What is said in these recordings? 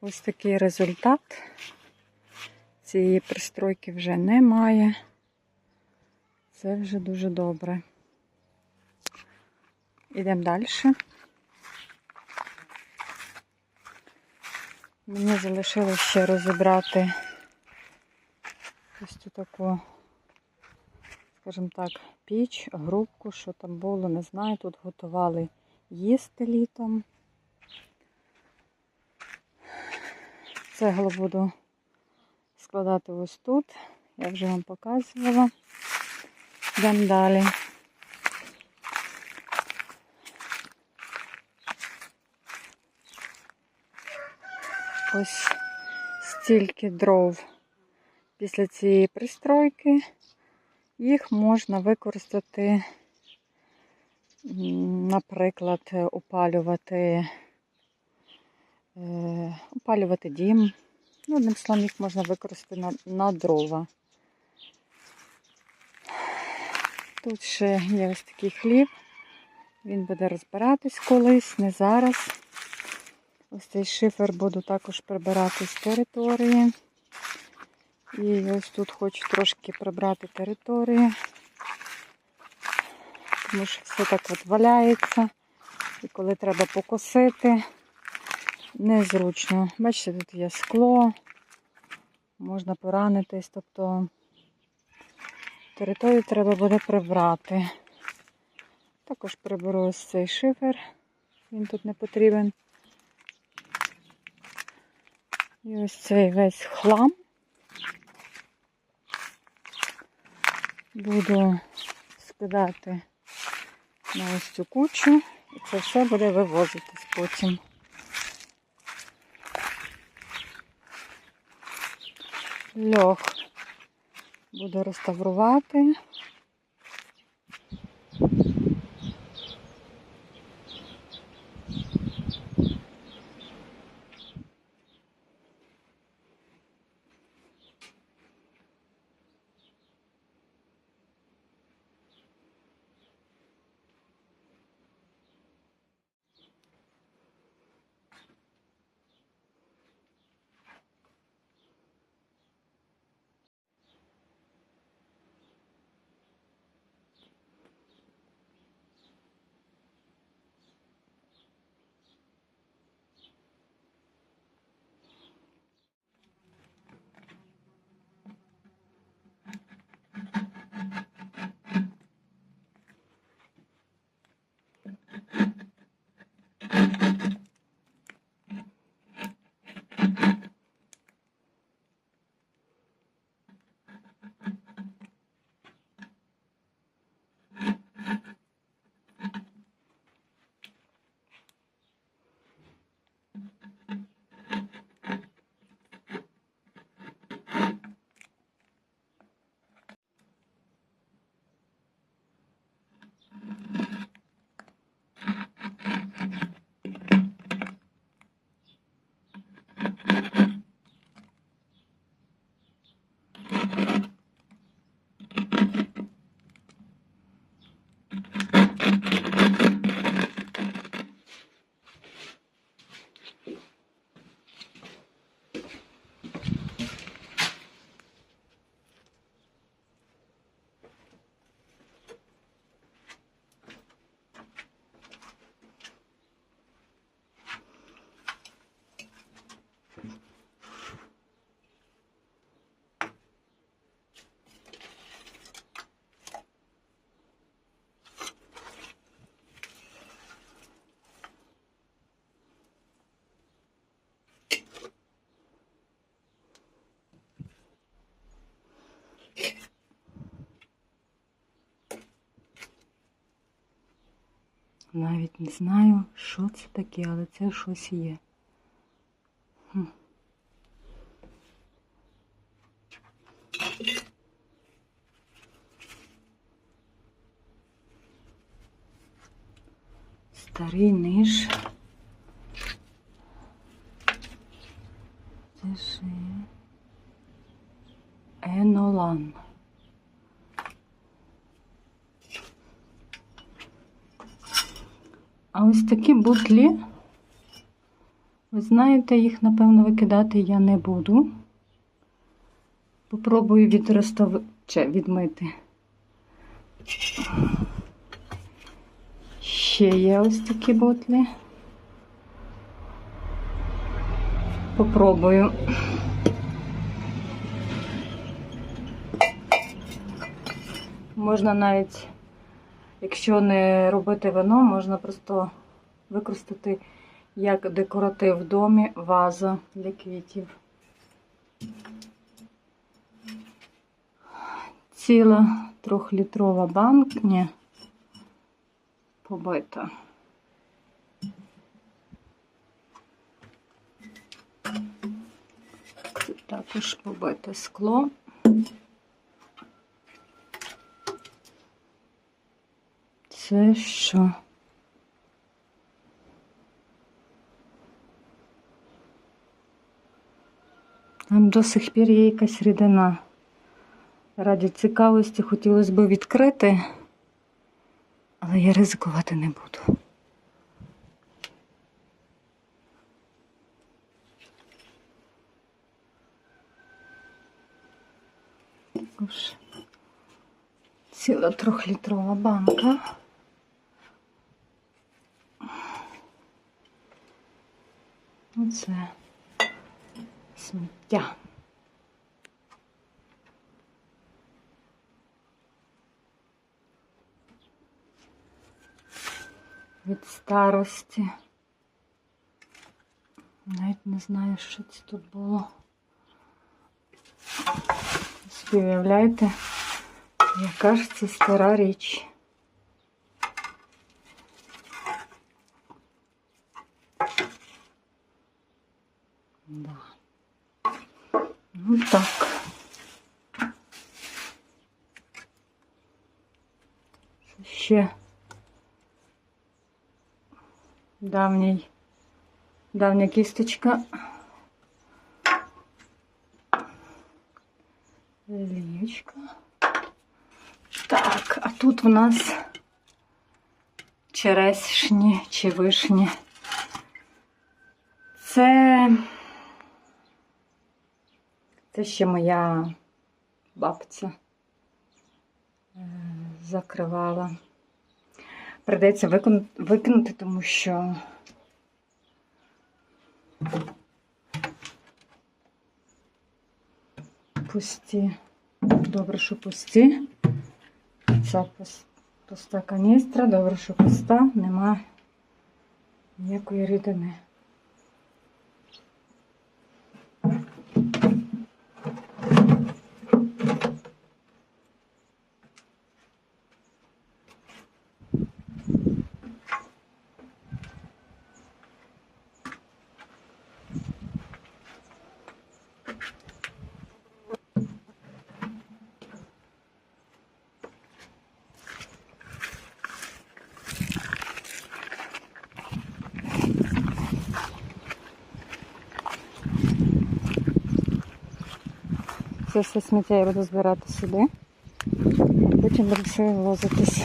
Ось такий результат. Цієї пристройки вже немає. Це вже дуже добре. Ідемо далі. Мені залишилось ще розібрати ось цю таку, скажімо так, піч, грубку, що там було, не знаю. Тут готували їсти літом. Цеглу буду складати ось тут. Я вже вам показувала. Йдемо далі. Ось стільки дров після цієї пристройки. Їх можна використати, наприклад, опалювати, опалювати дім. Ну, одним словом, їх можна використати на, на дрова. Тут ще є ось такий хліб. Він буде розбиратись колись, не зараз. Ось цей шифер буду також прибирати з території. І ось тут хочу трошки прибрати території, тому що все так от валяється. І коли треба покосити, незручно. Бачите, тут є скло, можна поранитись, тобто територію треба буде прибрати. Також приберу ось цей шифер, він тут не потрібен. І ось цей весь хлам. Буду скидати на ось цю кучу і це все буде вивозитись потім. Льох буду реставрувати. Навіть не знаю, що це таке, але це щось є. Хм. Старий ниж. Це ж є Енолан. А ось такі бутлі Ви знаєте, їх, напевно, викидати я не буду. Попробую відростов... чи відмити. Ще є ось такі бутлі. Попробую. Можна навіть, якщо не робити вино, можна просто використати як декоратив в домі ваза для квітів. Ціла трьохлітрова банкня побита. Також побите скло. Це що? Там до сих пір є якась рідина. Раді цікавості хотілося б відкрити, але я ризикувати не буду. Ціла трьохлітрова банка. Оце сміття. Від старості. Навіть не знаю, що це тут було. Собі яка ж це стара річ. Да. Ну так. Ще давній, давня кісточка. Лієчка. Так, а тут в нас черешні чи вишні. Це це ще моя бабця е, закривала. Придеться викинути, тому що пусті. Добре, що пусті. Ця пуста каністра, добре, що пуста, нема ніякої рідини. Все сміття я буду збирати сюди. Потім буду все вивозитись.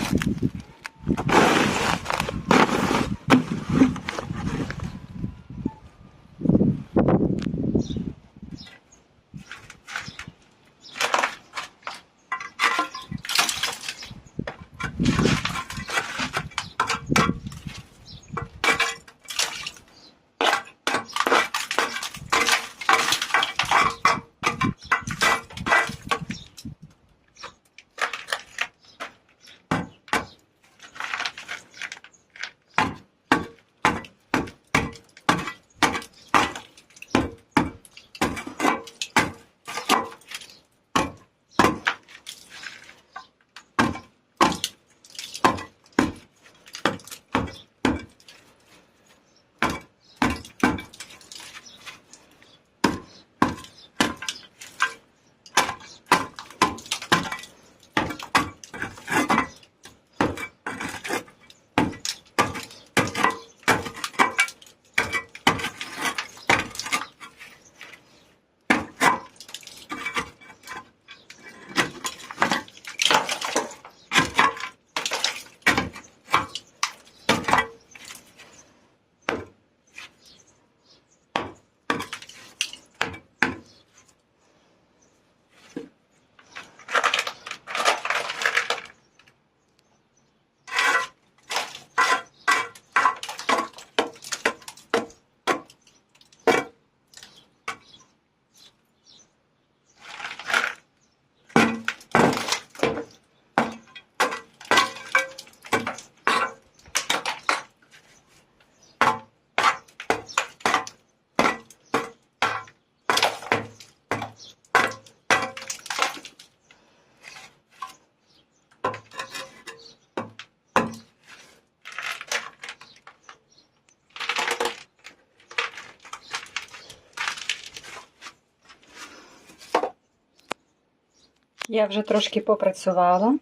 Я вже трошки попрацювала.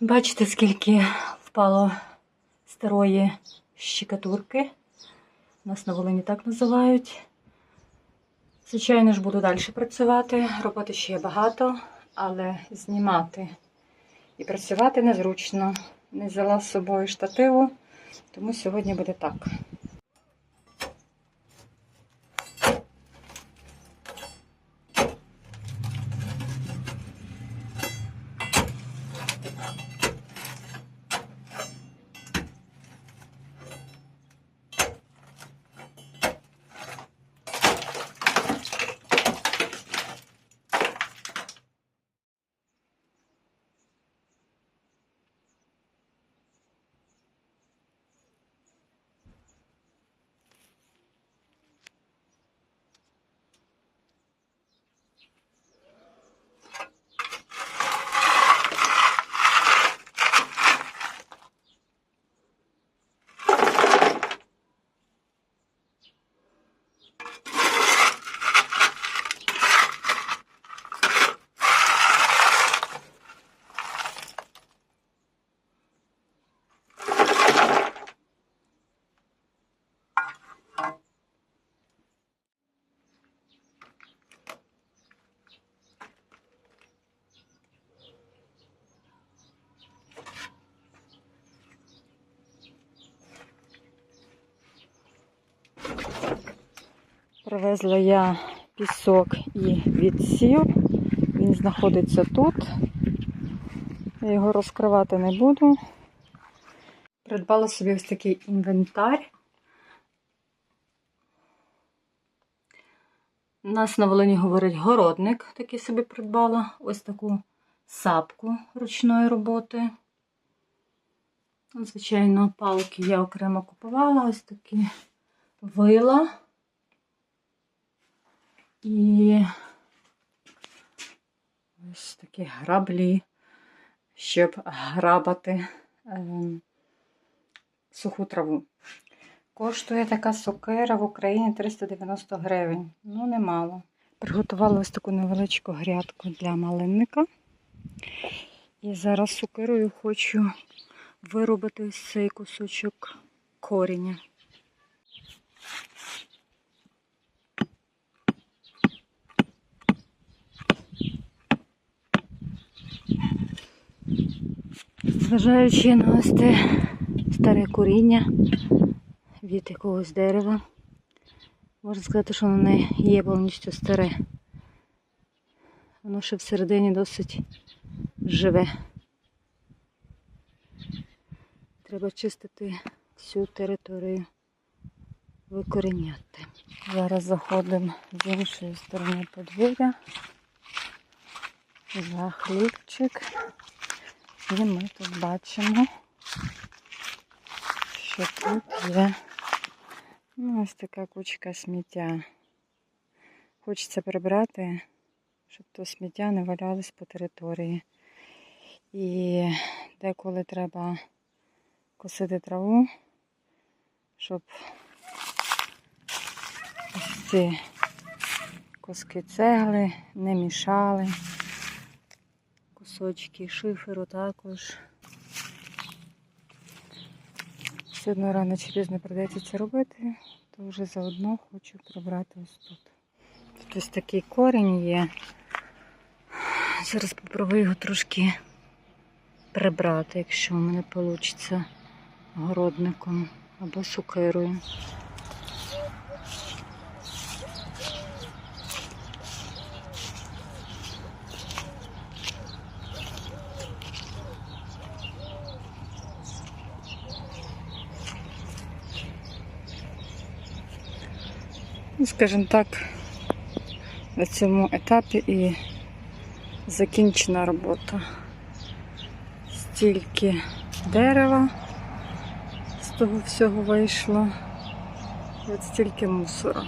Бачите, скільки впало старої щекатурки. У нас на Волині так називають. Звичайно ж, буду далі працювати. Роботи ще є багато, але знімати і працювати незручно. Не взяла з собою штативу, тому сьогодні буде так. Привезла я пісок і відсів. Він знаходиться тут. Я його розкривати не буду. Придбала собі ось такий інвентар. У нас на Волині говорить городник, такий собі придбала. Ось таку сапку ручної роботи. Звичайно, палки я окремо купувала, ось такі вила. І ось такі граблі, щоб грабати ем, суху траву. Коштує така сокира в Україні 390 гривень. Ну, немало. Приготувала ось таку невеличку грядку для малинника. І зараз сокирою хочу виробити ось цей кусочок коріння. Зважаючи на ось те старе коріння від якогось дерева, можна сказати, що воно не є повністю старе. Воно ще всередині досить живе. Треба чистити всю територію, викоріняти. Зараз заходимо з іншої сторони подвір'я. За хлібчик. І ми тут бачимо, що тут є ну, ось така кучка сміття. Хочеться прибрати, щоб то сміття не валялось по території. І деколи треба косити траву, щоб ось ці куски цегли не мішали кусочки шиферу також. Все одно рано чи пізно придеться це робити, то вже заодно хочу прибрати ось тут. Тут ось такий корінь є. Зараз попробую його трошки прибрати, якщо в мене вийде городником або сукирою. Ну, скажімо так, на цьому етапі і закінчена робота. Стільки дерева з того всього вийшло. І от стільки мусора.